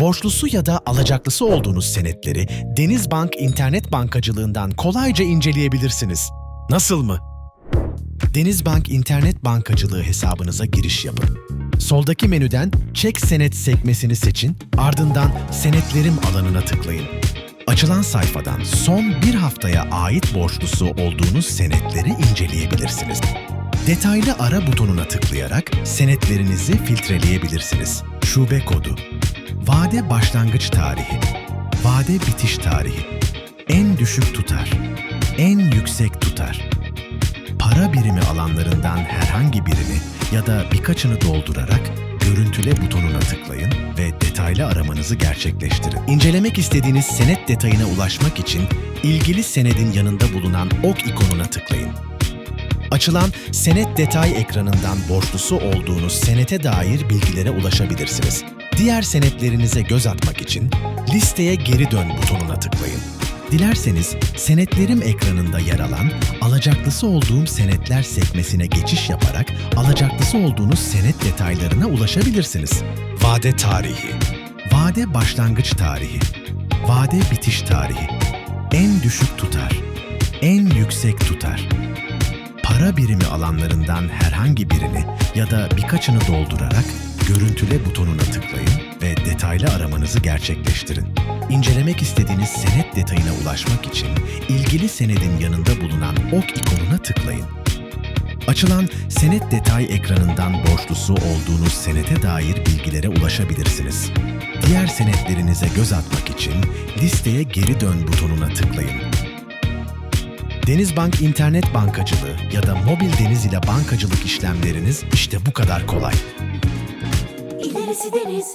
Borçlusu ya da alacaklısı olduğunuz senetleri Denizbank internet bankacılığından kolayca inceleyebilirsiniz. Nasıl mı? Denizbank internet bankacılığı hesabınıza giriş yapın. Soldaki menüden Çek Senet sekmesini seçin, ardından Senetlerim alanına tıklayın. Açılan sayfadan son bir haftaya ait borçlusu olduğunuz senetleri inceleyebilirsiniz. Detaylı ara butonuna tıklayarak senetlerinizi filtreleyebilirsiniz. Şube kodu, vade başlangıç tarihi, vade bitiş tarihi, en düşük tutar, en yüksek tutar, para birimi alanlarından herhangi birini ya da birkaçını doldurarak görüntüle butonuna tıklayın ve detaylı aramanızı gerçekleştirin. İncelemek istediğiniz senet detayına ulaşmak için ilgili senedin yanında bulunan ok ikonuna tıklayın. Açılan senet detay ekranından borçlusu olduğunuz senete dair bilgilere ulaşabilirsiniz. Diğer senetlerinize göz atmak için listeye geri dön butonuna tıklayın. Dilerseniz senetlerim ekranında yer alan alacaklısı olduğum senetler sekmesine geçiş yaparak alacaklısı olduğunuz senet detaylarına ulaşabilirsiniz. Vade tarihi, vade başlangıç tarihi, vade bitiş tarihi, en düşük tutar, en yüksek tutar, para birimi alanlarından herhangi birini ya da birkaçını doldurarak görüntüle butonuna tıklayın ve detaylı aramanızı gerçekleştirin. İncelemek istediğiniz senet detayına ulaşmak için ilgili senedin yanında bulunan ok ikonuna tıklayın. Açılan senet detay ekranından borçlusu olduğunuz senete dair bilgilere ulaşabilirsiniz. Diğer senetlerinize göz atmak için listeye geri dön butonuna tıklayın. Denizbank internet bankacılığı ya da mobil deniz ile bankacılık işlemleriniz işte bu kadar kolay. İlerisi deniz,